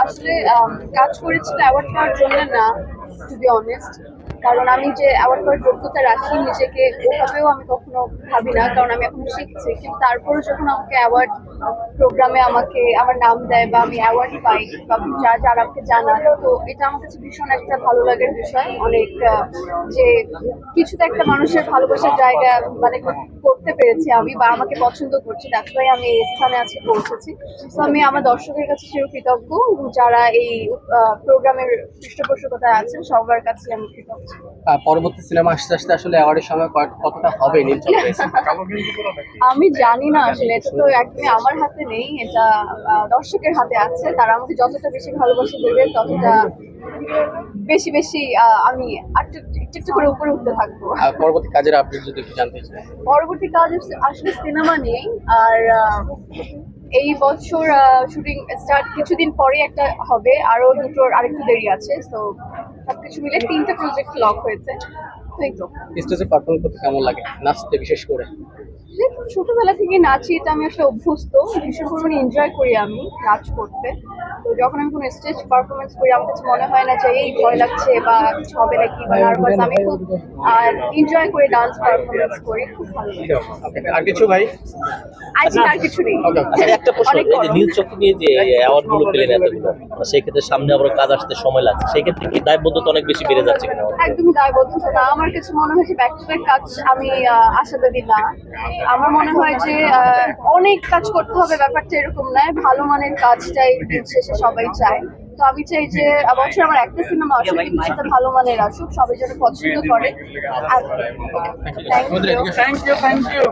আসলে কাজ অ্যাওয়ার্ড পাওয়ার জন্য না টু বি অনেস্ট কারণ আমি যে অ্যাওয়ার্ড পাওয়ার যোগ্যতা রাখি নিজেকে ওভাবেও আমি কখনো ভাবি না কারণ আমি এখন শিখছি। কিন্তু তারপরে যখন আমাকে অ্যাওয়ার্ড প্রোগ্রামে আমাকে আমার নাম দেয় বা আমি অ্যাওয়ার্ড পাই বা যা যারা আমাকে জানায়। তো এটা আমার কাছে ভীষণ একটা ভালো লাগার বিষয়। অনেক যে কিছুতে একটা মানুষের ভালোবাসার জায়গা মানে করতে পেরেছি আমি বা আমাকে পছন্দ করছি। জন্যই আমি এই স্থানে আজকে পৌঁছেছি। তো আমি আমার দর্শকের কাছে চির কৃতজ্ঞ যারা এই প্রোগ্রামের পৃষ্ঠপোষকতায় আছেন সবার কাছে আমি কৃতজ্ঞ। পরবর্তী সিনেমা আসতে আসতে আসলে অ্যাওয়ার্ডের সময় কত- কতটা হবে আমি জানি না আসলে এটা তো একদমই আমার হাতে নেই এটা দর্শকের হাতে আছে। তারা আমাকে যতটা বেশি ভালোবাসা দেবে ততটা বেশি বেশি আমি একটু একটু করে উপরে উঠতে থাকব। পরবর্তী কাজের আপডেট যদি একটু জানতে চাই। পরবর্তী কাজ আসলে সিনেমা নিয়েই আর এই বছর শুটিং স্টার্ট কিছুদিন পরে একটা হবে আরও দুটোর আরেকটু দেরি আছে তো সবকিছু মিলে তিনটা প্রজেক্ট লক হয়েছে তো এই তো। স্টেজে পারফর্ম করতে কেমন লাগে? নাচতে বিশেষ করে। ছোটবেলা থেকে নাচি এটা আমি আসলে অভ্যস্ত। ভীষণ পরিমাণে এনজয় করি আমি নাচ করতে। তো যখন আমি কোনো স্টেজ পারফরমেন্স করি আমার কাছে মনে হয় না যে এই ভয় লাগছে বা কিছু হবে নাকি বা নার্ভাস আমি খুব এনজয় করে ডান্স পারফরমেন্স করি খুব ভালো আর কিছু ভাই? আজকে আর কিছু নেই। একটা প্রশ্ন অনেক এই যে নীল চক্র নিয়ে যে অ্যাওয়ার্ডগুলো পেলেন এতগুলো সেই ক্ষেত্রে সামনে আবার কাজ আসতে সময় লাগছে। সেই ক্ষেত্রে কি দায়বদ্ধতা অনেক বেশি বেড়ে যাচ্ছে কিনা? একদমই দায়বদ্ধতা না। আমার কাছে মনে হয় যে ব্যাক টু ব্যাক কাজ আমি আশাবাদী না। আমার মনে হয় যে অনেক কাজ করতে হবে ব্যাপারটা এরকম নয়। ভালো মানের কাজটাই দিন সবাই চায়। তো আমি চাই যে অবশ্যই আমার একটা সিনেমা আসুক কিন্তু সেটা ভালো মানের আসুক সবাই যেন পছন্দ করে। আর thank you thank you thank you